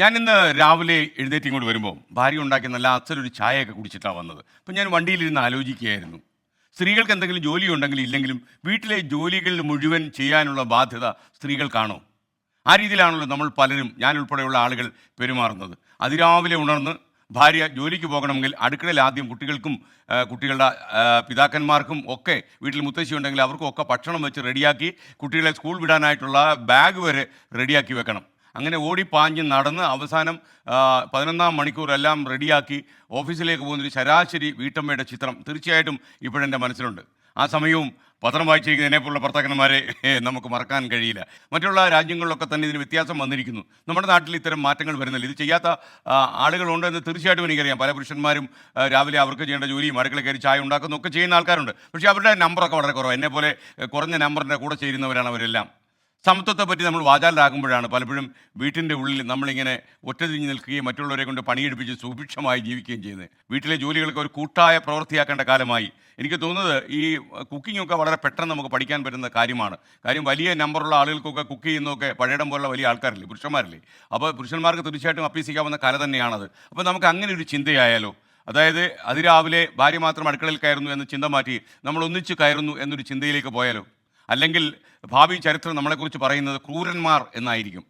ഞാൻ ഇന്ന് രാവിലെ എഴുന്നേറ്റ് ഇങ്ങോട്ട് വരുമ്പോൾ ഭാര്യ ഉണ്ടാക്കിയ നല്ല അച്ഛനൊരു ചായയൊക്കെ കുടിച്ചിട്ടാണ് വന്നത്. അപ്പം ഞാൻ വണ്ടിയിലിരുന്ന് ആലോചിക്കുകയായിരുന്നു. സ്ത്രീകൾക്ക് എന്തെങ്കിലും ജോലി ഉണ്ടെങ്കിലും ഇല്ലെങ്കിലും വീട്ടിലെ ജോലികൾ മുഴുവൻ ചെയ്യാനുള്ള ബാധ്യത സ്ത്രീകൾക്കാണോ? ആ രീതിയിലാണല്ലോ നമ്മൾ പലരും ഞാൻ ഉൾപ്പെടെയുള്ള ആളുകൾ പെരുമാറുന്നത്. അതിരാവിലെ ഉണർന്ന് ഭാര്യ ജോലിക്ക് പോകണമെങ്കിൽ അടുക്കളയിൽ ആദ്യം കുട്ടികൾക്കും കുട്ടികളുടെ പിതാക്കന്മാർക്കും ഒക്കെ വീട്ടിൽ മുത്തശ്ശി ഉണ്ടെങ്കിൽ അവർക്കും ഒക്കെ ഭക്ഷണം വെച്ച് റെഡിയാക്കി കുട്ടികളെ സ്കൂൾ വിടാനായിട്ടുള്ള ബാഗ് വരെ റെഡിയാക്കി വെക്കണം. അങ്ങനെ ഓടിപ്പാഞ്ഞ് നടന്ന് അവസാനം പതിനൊന്നാം മണിക്കൂർ എല്ലാം റെഡിയാക്കി ഓഫീസിലേക്ക് പോകുന്നൊരു ശരാശരി വീട്ടമ്മയുടെ ചിത്രം തീർച്ചയായിട്ടും ഇപ്പോഴെന്റെ മനസ്സിലുണ്ട്. ആ സമയവും പത്രം വായിച്ചിരിക്കുന്നതിനെപ്പോലുള്ള ഭർത്താക്കന്മാരെ നമുക്ക് മറക്കാൻ കഴിയില്ല. മറ്റുള്ള രാജ്യങ്ങളിലൊക്കെ തന്നെ ഇതിന് വ്യത്യാസം വന്നിരിക്കുന്നു. നമ്മുടെ നാട്ടിൽ ഇത്തരം മാറ്റങ്ങൾ വരുന്നില്ല. ഇത് ചെയ്യാത്ത ആളുകളുണ്ടെന്ന് തീർച്ചയായിട്ടും എനിക്കറിയാം. പല പുരുഷന്മാരും രാവിലെ അവർക്ക് ചെയ്യേണ്ട ജോലിയും അടുക്കള കയറി ചായ ഉണ്ടാക്കുന്നൊക്കെ ചെയ്യുന്ന ആൾക്കാരുണ്ട്. പക്ഷേ അവരുടെ നമ്പറൊക്കെ വളരെ കുറവാണ്. എന്നെ പോലെ കുറഞ്ഞ നമ്പറിന്റെ കൂടെ ചേരുന്നവരാണ് അവരെല്ലാം. സമത്വത്തെ പറ്റി നമ്മൾ വാചാലാകുമ്പോഴാണ് പലപ്പോഴും വീട്ടിന്റെ ഉള്ളിൽ നമ്മളിങ്ങനെ ഒറ്റതിരിഞ്ഞ് നിൽക്കുകയും മറ്റുള്ളവരെ കൊണ്ട് പണിയെടുപ്പിച്ച് സുഭിക്ഷമായി ജീവിക്കുകയും ചെയ്യുന്നത്. വീട്ടിലെ ജോലികൾക്ക് ഒരു കൂട്ടായ പ്രവൃത്തിയാക്കേണ്ട കാലമായി. എനിക്ക് തോന്നുന്നത് ഈ കുക്കിങ്ങൊക്കെ വളരെ പെട്ടെന്ന് നമുക്ക് പഠിക്കാൻ പറ്റുന്ന കാര്യമാണ്. കാര്യം വലിയ നമ്പറുള്ള ആളുകൾക്കൊക്കെ കുക്ക് ചെയ്യുന്നതൊക്കെ പഴയടം പോലുള്ള വലിയ ആൾക്കാരില്ലേ പുരുഷന്മാരില്ലേ? അപ്പോൾ പുരുഷന്മാർക്ക് തീർച്ചയായിട്ടും അഭ്യസിക്കാവുന്ന കല തന്നെയാണത്. അപ്പോൾ നമുക്ക് അങ്ങനെ ഒരു ചിന്തയായാലോ? അതായത് അതിരാവിലെ ഭാര്യ മാത്രം അടുക്കളയിൽ കയറുന്നു എന്ന ചിന്ത മാറ്റി നമ്മൾ ഒന്നിച്ച് കയറുന്നു എന്നൊരു ചിന്തയിലേക്ക് പോയാലോ? അല്ലെങ്കിൽ ഭാവി ചരിത്രം നമ്മളെക്കുറിച്ച് പറയുന്നത് ക്രൂരന്മാർ എന്നായിരിക്കും.